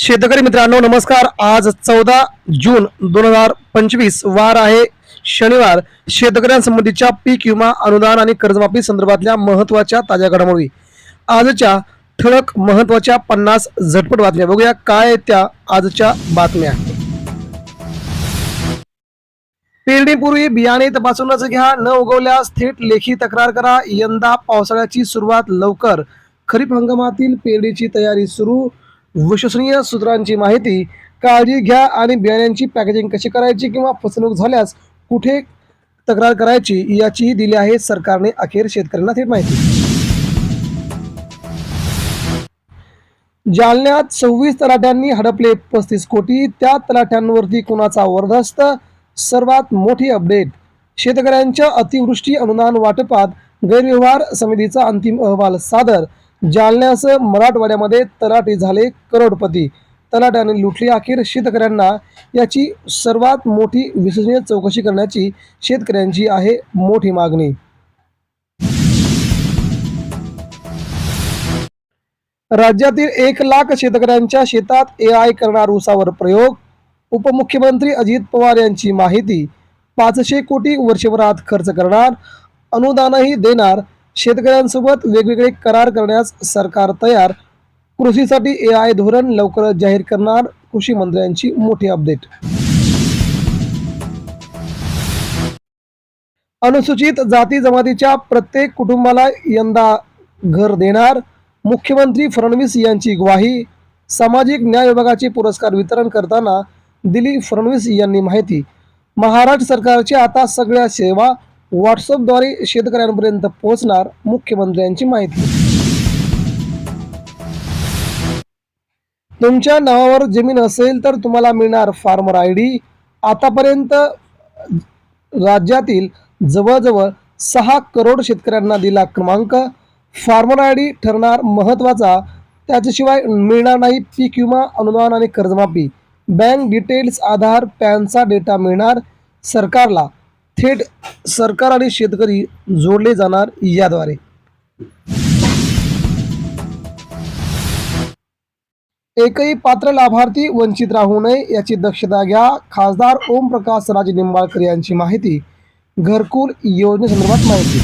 शेतकरी मित्रांनो नमस्कार. आज चौदा जून दोन हजार पंचवीस वार आहे शनिवार. शेतकऱ्यांसंबंधीच्या पीक विमा अनुदान आणि कर्जमाफी संदर्भातल्या महत्त्वाच्या ताज्या घडामोडी. आजच्या ठळक महत्त्वाच्या पन्नास झटपट बातम्या. बघूया काय त्या आजच्या बातम्या. पेरणीपूर्वी बियाणे तपासूनच घ्या. न उगवल्यास थेट लेखी तक्रार करा. यंदा पावसाळ्याची सुरुवात लवकर. खरीप हंगामातील पेरणीची तयारी सुरू. विश्वसनीय सूत्रांची माहिती काळजी घ्या आणि बियाण्यांची पॅकेजिंग कशी करायची किंवा फसवणूक झाल्यास कुठे तक्रार करायची याचीही दिली आहे सरकारने. अखेर शेतकऱ्यांना थेट माहिती. जालन्यात सव्वीस तलाठ्यांनी हडपले पस्तीस कोटी. त्या तलाठ्यांवरती कुणाचा वरदस्त सर्वात मोठी अपडेट. शेतकऱ्यांच्या अतिवृष्टी अनुदान वाटपात गैरव्यवहार समितीचा अंतिम अहवाल सादर जालन्यासह मराठवाड्यामध्ये तलाठी झाले करोडपती. तलाट्याने लुटली अखेर शेतकऱ्यांना. याची सर्वात मोठी विश्वसनीय चौकशी करण्याची शेतकऱ्यांची आहे मोठी मागणी. राज्यातील एक लाख शेतकऱ्यांच्या शेतात ए आय करणार उसावर प्रयोग. उपमुख्यमंत्री अजित पवार यांची माहिती. पाचशे कोटी वर्षभरात खर्च करणार. अनुदानही देणार. शेतकऱ्यांसोबत वेगवेगळे करार करण्यास सरकार तयार. कृषीसाठी ए आय धोरण लवकरच जाहीर करणार कृषी मंत्र्यांची मोठी अपडेट. अनुसूचित जाती जमातीच्या प्रत्येक कुटुंबाला यंदा घर देणार मुख्यमंत्री फडणवीस यांची ग्वाही. सामाजिक न्याय विभागाचे पुरस्कार वितरण करताना दिली फडणवीस यांनी माहिती. महाराष्ट्र सरकारच्या आता सगळ्या सेवा व्हॉट्सअपद्वारे शेतकऱ्यांपर्यंत पोहोचणार मुख्यमंत्र्यांची माहिती. तुमच्या नावावर जमीन असेल तर तुम्हाला मिळणार फार्मर आय डी. आतापर्यंत राज्यातील जवळजवळ सहा करोड शेतकऱ्यांना दिला क्रमांक. फार्मर आय डी ठरणार महत्त्वाचा. त्याच्याशिवाय मिळणार नाही पीक विमा अनुदान आणि कर्जमाफी. बँक डिटेल्स आधार पॅनचा डेटा मिळणार सरकारला. थेट सरकार आणि शेतकरी जोडले जाणार याद्वारे. एकही पात्र लाभार्थी वंचित राहू नये याची दक्षता घ्या. खासदार ओमप्रकाश राजे निंबाळकर यांची माहिती घरकुल योजनेसंदर्भात माहिती.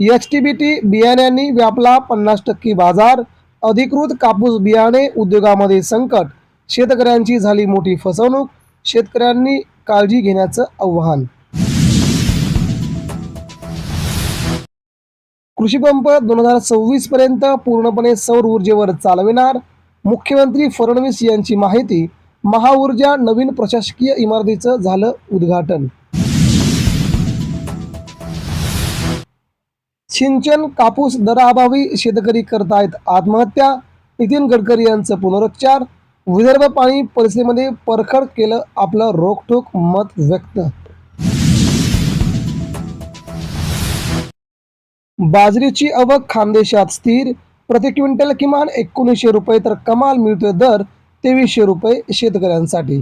एच टी बी टी बियाण्यांनी व्यापला पन्नास टक्के बाजार. अधिकृत कापूस बियाणे उद्योगामध्ये संकट. शेतकऱ्यांची झाली मोठी फसवणूक. शेतकऱ्यांनी काळजी घेण्याचं आव्हान. कृषीपंप दोन हजार सव्वीस पर्यंत पूर्णपणे सौर ऊर्जेवर चालविणार. मुख्यमंत्री फडणवीस यांची माहिती महाऊर्जा नवीन प्रशासकीय इमारतीचं झालं उद्घाटन. सिंचन कापूस दराअभावी शेतकरी करतायत आत्महत्या. नितीन गडकरी यांचं पुनरुच्चार. विदर्भ पाणी परिस्थितीमध्ये परखड केलं आपलं रोखठोक मत व्यक्त. बाजरीची आवक खानदेशात स्थिर. प्रति क्विंटल किमान एकोणीसशे रुपये तर कमाल मिळतोय दर तेवीसशे रुपये शेतकऱ्यांसाठी.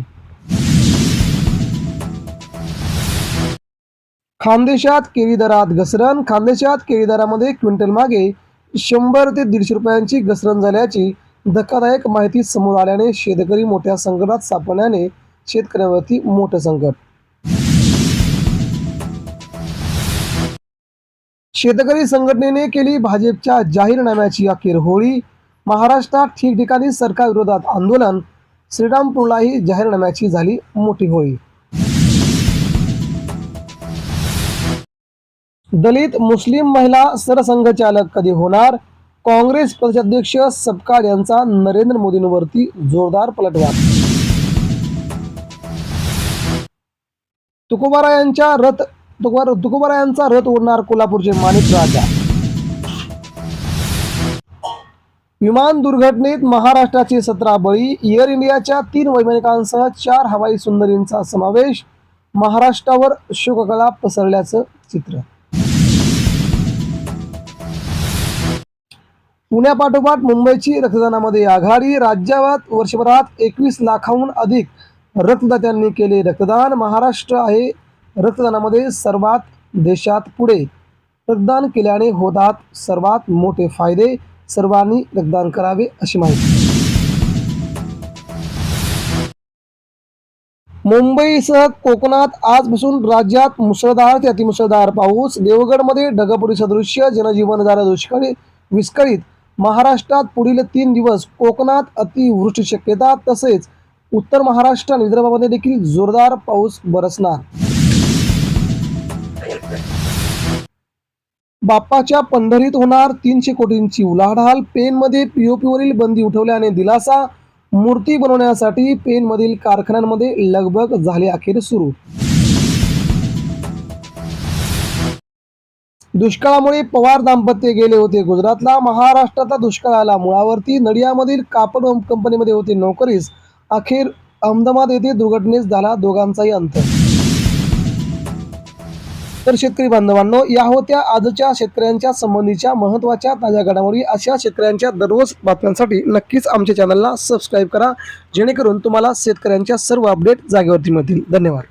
खानदेशात केळी दरात घसरण. खानदेशात केळी दरामध्ये क्विंटल मागे शंभर ते दीडशे रुपयांची घसरण झाल्याची धक्कादायक माहिती समोर आल्याने शेतकरी मोठ्या संकटात सापडल्याने शेतकऱ्यांवरती मोठं संकट. शेतकरी संघटनेने केली भाजपच्या जाहीरनाम्याची अखेर होळी. महाराष्ट्रात ठिकठिकाणी सरकार विरोधात आंदोलन. श्रीरामपूरलाही जाहीरनाम्याची झाली मोठी होळी. दलित मुस्लिम महिला सरसंघचालक कधी होणार? काँग्रेस प्रदेशाध्यक्ष सपकाळ यांचा नरेंद्र मोदींवरती जोरदार पलटवार. तुकोबारा यांच्या रथ तुकोबार तुकोबारा यांचा रथ ओढणार कोल्हापूरचे माणिक राजा. विमान दुर्घटनेत महाराष्ट्राचे सतरा बळी एअर इंडियाच्या तीन वैमानिकांसह चार हवाई सुंदरींचा समावेश महाराष्ट्रावर शोककला पसरल्याचं चित्र. पुण्यापाठोपाठ मुंबईची रक्तदानामध्ये आघाडी राज्यात वर्षभरात एकवीस लाखाहून अधिक रक्तदात्यांनी केले रक्तदान. महाराष्ट्र आहे रक्तदानामध्ये सर्वात देशात पुढे. रक्तदान केल्याने होतात सर्वात मोठे फायदे. सर्वांनी रक्तदान करावे अशी माहिती. मुंबईसह कोकणात आजपासून राज्यात मुसळधार ते अतिमुसळधार पाऊस. देवगडमध्ये ढगपुरी सदृश्य जनजीवन झालं दुष्काळी विस्कळीत. महाराष्ट्रात पुढील तीन दिवस कोकणात अतिवृष्टी शक्यता तसेच उत्तर महाराष्ट्र आणि विदर्भामध्ये देखील जोरदार पाऊस बरसणार. बाप्पाच्या पंढरीत होणार तीनशे कोटींची उलाढाल पेनमध्ये पीओपीवरील बंदी उठवल्याने दिलासा मूर्ती बनवण्यासाठी पेनमधील कारखान्यांमध्ये लगबग झाली अखेर सुरू. दुष्काळामुळे पवार दाम्पत्य गेले होते गुजरातला. महाराष्ट्रातला दुष्काळ आला. मुळावरती नडियामधील कापड कंपनीमध्ये होते नोकरीस. अखेर अहमदाबाद येथे दुर्घटनेस झाला दोघांचाही अंत. तर शेतकरी बांधवांनो या होत्या आजच्या शेतकऱ्यांच्या संबंधीच्या महत्त्वाच्या ताज्या घडामोडी. अशा शेतकऱ्यांच्या दररोज बातम्यांसाठी नक्कीच आमच्या चॅनलला सबस्क्राईब करा. जेणेकरून तुम्हाला शेतकऱ्यांच्या सर्व अपडेट जागेवरती मिळतील. धन्यवाद.